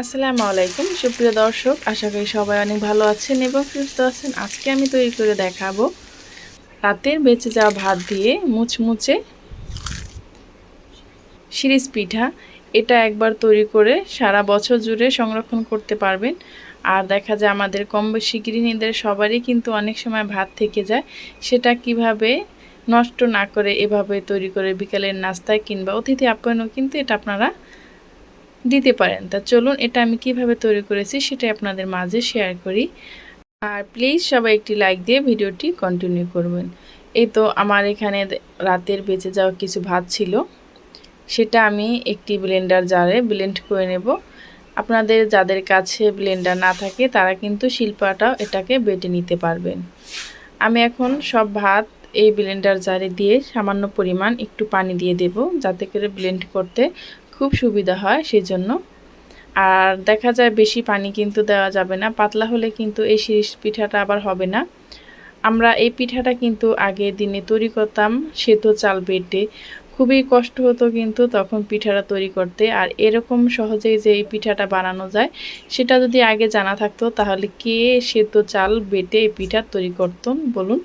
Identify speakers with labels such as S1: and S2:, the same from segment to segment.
S1: আসসালামু আলাইকুম, সুপ্রিয় দর্শক, আশা করি সবাই অনেক ভালো আছেন এবং সুস্থ আছেন। আজকে আমি তৈরি করে দেখাবো রাতের বেঁচে যাওয়া ভাত দিয়ে মুচমুচে শিরিষ পিঠা। এটা একবার তৈরি করে সারা বছর জুড়ে সংরক্ষণ করতে পারবেন। আর দেখা যায় আমাদের কম বেশি গৃহিণীদের সবারই কিন্তু অনেক সময় ভাত থেকে যায়। সেটা কীভাবে নষ্ট না করে এভাবে তৈরি করে বিকালের নাস্তায় কিংবা অতিথি আপ্যায়নও কিন্তু এটা আপনারা দিতে পারেন। তা চলুন এটা আমি কীভাবে তৈরি করেছি সেটাই আপনাদের মাঝে শেয়ার করি। আর প্লিজ সবাই একটি লাইক দিয়ে ভিডিওটি কন্টিনিউ করবেন। এই তো আমার এখানে রাতের বেঁচে যাওয়া কিছু ভাত ছিল। সেটা আমি একটি ব্লেন্ডার জারে ব্লেন্ড করে নেব। আপনাদের যাদের কাছে ব্লেন্ডার না থাকে তারা কিন্তু শিল্পাটাও এটাকে বেটে নিতে পারবেন। আমি এখন সব ভাত এই ব্লেন্ডার জারে দিয়ে সামান্য পরিমাণ একটু পানি দিয়ে দেব যাতে করে ব্লেন্ড করতে খুব সুবিধা হয় সেজন্য। আর দেখা যায় বেশি পানি কিন্তু দেওয়া যাবে না, পাতলা হলে কিন্তু এই শিরিষ পিঠাটা আবার হবে না। আমরা এই পিঠাটা কিন্তু আগের দিনে তৈরি করতাম সেতো চাল বেটে। খুবই কষ্ট হতো কিন্তু তখন পিঠাটা তৈরি করতে। আর এরকম সহজেই যে এই পিঠাটা বানানো যায়, সেটা যদি আগে জানা থাকতো, তাহলে কে সেদ্ধ চাল বেটে এই পিঠা তৈরি করতাম বলুন?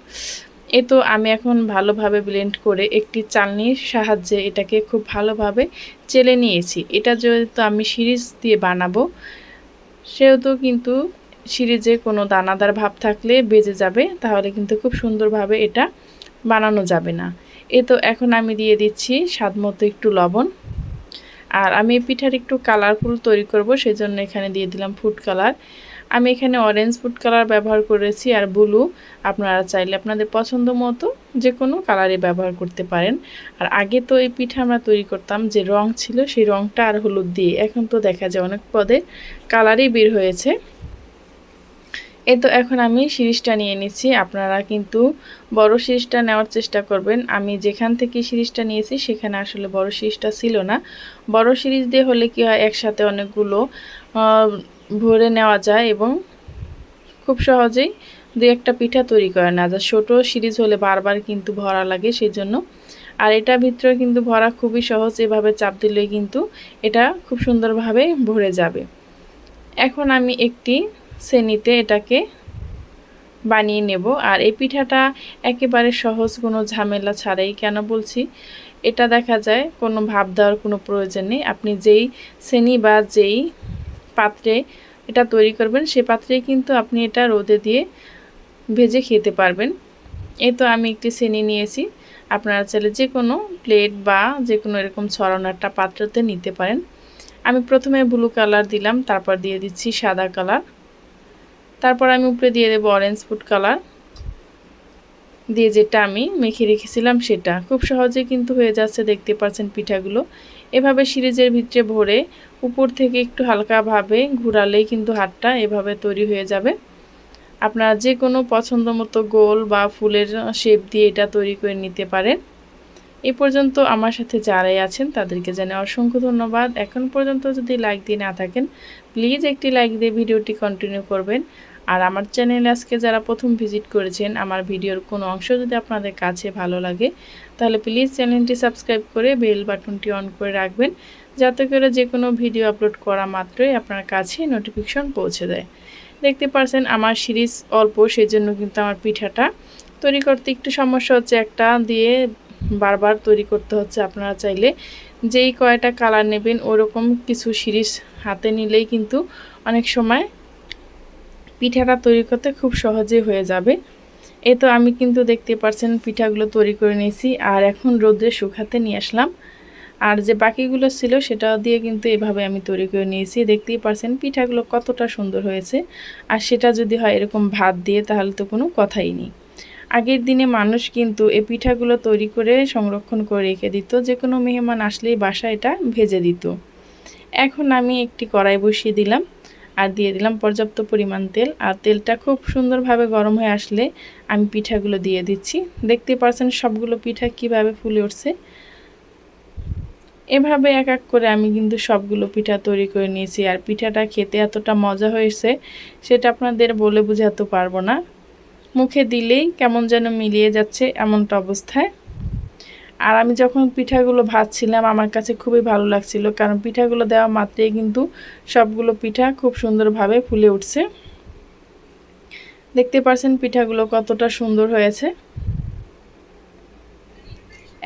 S1: এ তো আমি এখন ভালোভাবে ব্লেন্ড করে একটি চালনির সাহায্যে এটাকে খুব ভালোভাবে চেলে নিয়েছি। এটা যেহেতু আমি সিরিজ দিয়ে বানাবো, সেহেতু কিন্তু সিরিজে কোনো দানাদার ভাব থাকলে বেজে যাবে, তাহলে কিন্তু খুব সুন্দরভাবে এটা বানানো যাবে না। এ তো এখন আমি দিয়ে দিচ্ছি স্বাদ মতো একটু লবণ। আর আমি পিঠার একটু কালারফুল তৈরি করব, সেজন্য এখানে দিয়ে দিলাম ফুড কালার আমি এখানে অরেঞ্জ ফুড কালার ব্যবহার করেছি আর ব্লু আপনারা চাইলে আপনাদের পছন্দ মতো যে কোনো কালারে ব্যবহার করতে পারেন। আর আগে তো এই পিঠা আমরা তৈরি করতাম, যে রং ছিল সেই রংটা আর হলুদ দিয়ে। এখন তো দেখা যায় অনেক পদে কালারই বের হয়েছে। এ তো এখন আমি সিরিজটা নিয়ে নিচ্ছি। আপনারা কিন্তু বড় সিরিজটা নেওয়ার চেষ্টা করবেন। আমি যেখান থেকে সিরিজটা নিয়েছি, সেখানে আসলে বড় সিরিজটা ছিল না। বড় সিরিজ দিয়ে হলে কি হয়, একসাথে অনেকগুলো ভরে নেওয়া যায় এবং খুব সহজেই দু একটা পিঠা তৈরি করে না যা ছোটো সিরিজ হলে বারবার কিন্তু ভরা লাগে সেই জন্য আর এটা ভিতরে কিন্তু ভরা খুবই সহজ, এভাবে চাপ দিলে কিন্তু এটা খুব সুন্দরভাবে ভরে যাবে। এখন আমি একটি শ্রেণীতে এটাকে বানিয়ে নেব। আর এই পিঠাটা একেবারে সহজ, কোনো ঝামেলা ছাড়াই। কেন বলছি? এটা দেখা যায়, কোনো ভাব দেওয়ার কোনো প্রয়োজন নেই। আপনি যেই শ্রেণি বা যেই পাত্রে এটা তৈরি করবেন, সে পাত্রে কিন্তু আপনি এটা রোদে দিয়ে ভেজে খেতে পারবেন। এই তো আমি একটি শ্রেণি নিয়েছি, আপনারা চাইলে যে কোনো প্লেট বা যে কোনো এরকম ছড়ানো একটা পাত্রতে নিতে পারেন। আমি প্রথমে ব্লু কালার দিলাম, তারপর দিয়ে দিচ্ছি সাদা কালার। তারপর আমি উপরে দিয়ে দেবো অরেঞ্জ ফুড কালার। দিয়ে যেটা আমি মেখে রেখেছিলাম সেটা। খুব সহজে কিন্তু হয়ে যাচ্ছে, দেখতে পাচ্ছেন পিঠাগুলো। এভাবে সিরিজের ভিতরে ভরে উপর থেকে একটু হালকাভাবে ঘুরালেই কিন্তু হাতটা এভাবে তৈরি হয়ে যাবে। আপনারা যে কোনো পছন্দ মতো গোল বা ফুলের শেপ দিয়ে এটা তৈরি করে নিতে পারেন। এ পর্যন্ত আমার সাথে যারাই আছেন তাদেরকে জানে অসংখ্য ধন্যবাদ। এখন পর্যন্ত যদি লাইক দিয়ে না থাকেন প্লিজ একটি লাইক দিয়ে ভিডিওটি কন্টিনিউ করবেন। আর আমার চ্যানেলে আজকে যারা প্রথম ভিজিট করেছেন, আমার ভিডিওর কোনো অংশ যদি আপনাদের কাছে ভালো লাগে, তাহলে প্লিজ চ্যানেলটি সাবস্ক্রাইব করে বেল বাটনটি অন করে রাখবেন, যাতে করে যে কোনো ভিডিও আপলোড করা মাত্রই আপনার কাছে নোটিফিকেশন পৌঁছে দেয়। দেখতে পারছেন আমার সিরিজ অল্প সেই জন্য কিন্তু আমার পিঠাটা তৈরি করতে একটু সমস্যা হচ্ছে। একটা দিয়ে বারবার তৈরি করতে হচ্ছে আপনারা চাইলে। যেই কয়টা কালার নেবেন, ওরকম কিছু সিরিজ হাতে নিলেই কিন্তু অনেক সময় পিঠাটা তৈরি করতে খুব সহজে হয়ে যাবে। এ তো আমি কিন্তু দেখতে পাচ্ছেন পিঠাগুলো তৈরি করে নিয়েছি আর এখন রোদ্রে শুকাতে নিয়ে আসলাম। আর যে বাকিগুলো ছিল সেটাও দিয়ে কিন্তু এভাবে আমি তৈরি করে নিয়েছি। দেখতেই পারছেন পিঠাগুলো কতটা সুন্দর হয়েছে। আর সেটা যদি হয় এরকম ভাত দিয়ে তাহলে তো কোনো কথাই নেই। আগের দিনে মানুষ কিন্তু এই পিঠাগুলো তৈরি করে সংরক্ষণ করে রেখে দিত। যে কোনো মেহমান আসলেই বাসা এটা ভেজে দিত। এখন আমি একটি কড়াই বসিয়ে দিলাম। আর দিয়ে দিলাম পর্যাপ্ত পরিমাণ তেল। আর তেলটা খুব সুন্দরভাবে গরম হয়ে আসলে আমি পিঠাগুলো দিয়ে দিচ্ছি। দেখতে পাচ্ছেন সবগুলো পিঠা কীভাবে ফুলে উঠছে। এভাবে এক এক করে আমি কিন্তু সবগুলো পিঠা তৈরি করে নিয়েছি। আর পিঠাটা খেতে এতটা মজা হয়েছে, সেটা আপনাদের বলে বোঝাতে পারব না। মুখে দিলেই কেমন যেন মিলিয়ে যাচ্ছে এমনটা অবস্থায় আর আমি যখন পিঠাগুলো ভাজছিলাম, আমার কাছে খুবই ভালো লাগছিল। কারণ পিঠাগুলো দেওয়া মাত্রেই কিন্তু সবগুলো পিঠা খুব সুন্দরভাবে ফুলে উঠছে। দেখতে পাচ্ছেন পিঠাগুলো কতটা সুন্দর হয়েছে।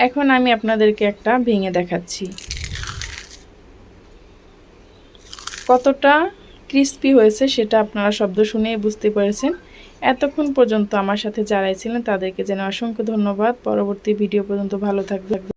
S1: এখন আমি আপনাদেরকে একটা ভেঙে দেখাচ্ছি। কতটা ক্রিস্পি হয়েছে সেটা আপনারা শব্দ শুনেই বুঝতে পেরেছেন। এতক্ষণ পর্যন্ত আমার সাথে যারাই ছিলেন তাদেরকে যেন অসংখ্য ধন্যবাদ। পরবর্তী ভিডিও পর্যন্ত ভালো থাকবে